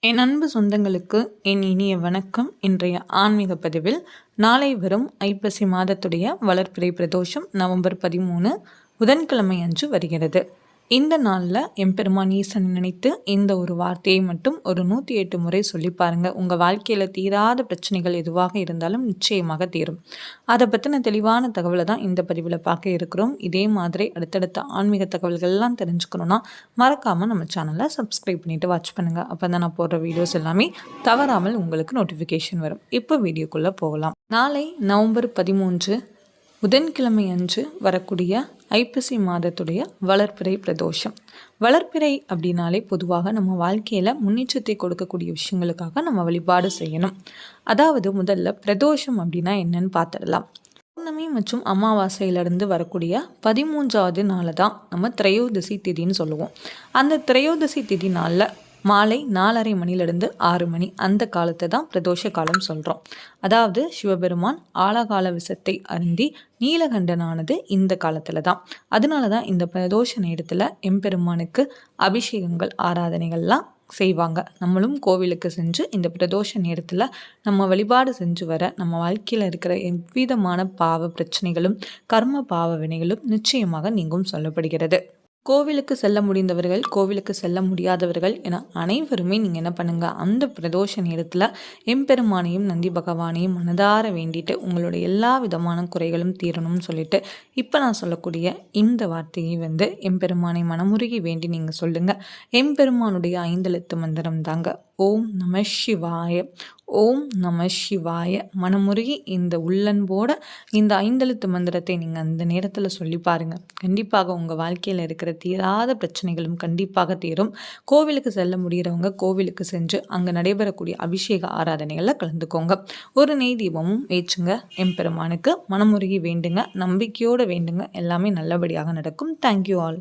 என் அன்பு சொந்தங்களுக்கு என் இனிய வணக்கம். இன்றைய ஆன்மீக பதிவில் நாளை வரும் ஐப்பசி மாதத்துடைய வளர்ப்பிறை பிரதோஷம் நவம்பர் பதிமூணு புதன்கிழமை அன்று வருகிறது. இந்த நாளில் எம்பெருமான் ஈசன் நினைத்து இந்த ஒரு வார்த்தையை மட்டும் ஒரு நூற்றி எட்டு முறை சொல்லி பாருங்கள் உங்கள் வாழ்க்கையில் தீராத பிரச்சனைகள் எதுவாக இருந்தாலும் நிச்சயமாக தீரும். அதை பற்றின தெளிவான தகவலை தான் இந்த பதிவில் பார்க்க இருக்கிறோம். இதே மாதிரி அடுத்தடுத்த ஆன்மீக தகவல்கள்லாம் தெரிஞ்சுக்கணுன்னா மறக்காமல் நம்ம சேனலை சப்ஸ்கிரைப் பண்ணிவிட்டு வாட்ச் பண்ணுங்கள் அப்போ தான் நான் போடுற வீடியோஸ் எல்லாமே தவறாமல் உங்களுக்கு நோட்டிஃபிகேஷன் வரும். இப்போ வீடியோக்குள்ளே போகலாம். நாளை நவம்பர் பதிமூன்று புதன்கிழமை அன்று வரக்கூடிய ஐப்பசி மாதத்துடைய வளர்ப்பிறை பிரதோஷம். வளர்ப்பிறை அப்படின்னாலே பொதுவாக நம்ம வாழ்க்கையில் முன்னேற்றத்தை கொடுக்கக்கூடிய விஷயங்களுக்காக நம்ம வழிபாடு செய்யணும். அதாவது முதல்ல பிரதோஷம் அப்படின்னா என்னன்னு பார்த்துடலாம். பௌர்ணமி மற்றும் அமாவாசையிலிருந்து வரக்கூடிய பதிமூன்றாவது நாளை தான் நம்ம திரையோதசி திதின்னு சொல்லுவோம். அந்த திரையோதசி திதி நாளில் மாலை நாலரை மணிலிருந்து ஆறு மணி அந்த காலத்தை தான் பிரதோஷ காலம் சொல்கிறோம் அதாவது சிவபெருமான் ஆழகால விஷத்தை அருந்தி நீலகண்டனானது இந்த காலத்தில் தான். அதனால தான் இந்த பிரதோஷ நேரத்தில் எம்பெருமானுக்கு அபிஷேகங்கள் ஆராதனைகள்லாம் செய்வாங்க. நம்மளும் கோவிலுக்கு செஞ்சு இந்த பிரதோஷ நேரத்தில் நம்ம வழிபாடு செஞ்சு வர நம்ம வாழ்க்கையில் இருக்கிற எவ்விதமான பாவ பிரச்சனைகளும் கர்ம பாவ வினைகளும் நிச்சயமாக நீங்கும் சொல்லப்படுகிறது. கோவிலுக்கு செல்ல முடிந்தவர்கள் கோவிலுக்கு செல்ல முடியாதவர்கள் என அனைவருமே நீங்கள் என்ன பண்ணுங்கள் அந்த பிரதோஷ நேரத்தில் எம்பெருமானையும் நந்தி பகவானையும் மனதார வேண்டிட்டு உங்களுடைய எல்லா விதமான குறைகளும் தீரணும்னு சொல்லிட்டு இப்போ நான் சொல்லக்கூடிய இந்த வார்த்தையை வந்து எம்பெருமானை மனமுருகி வேண்டி நீங்கள் சொல்லுங்கள் எம்பெருமானுடைய ஐந்தெழுத்து மந்திரம் தாங்க. ஓம் நம சிவாய. ஓம் நம சிவாய. மனமுருகி இந்த உள்ளன்போட இந்த ஐந்தெழுத்து மந்திரத்தை நீங்கள் அந்த நேரத்தில் சொல்லி பாருங்கள் கண்டிப்பாக உங்கள் வாழ்க்கையில் இருக்கிற தீராத பிரச்சனைகளும் கண்டிப்பாக தீரும். கோவிலுக்கு செல்ல முடிகிறவங்க கோவிலுக்கு சென்று அங்கே நடைபெறக்கூடிய அபிஷேக ஆராதனைகளில் கலந்துக்கோங்க. ஒரு நெய் தீபமும் ஏற்றுங்க. எம்பெருமானுக்கு மனமுருகி வேண்டுங்க. நம்பிக்கையோடு வேண்டுங்க. எல்லாமே நல்லபடியாக நடக்கும். Thank you all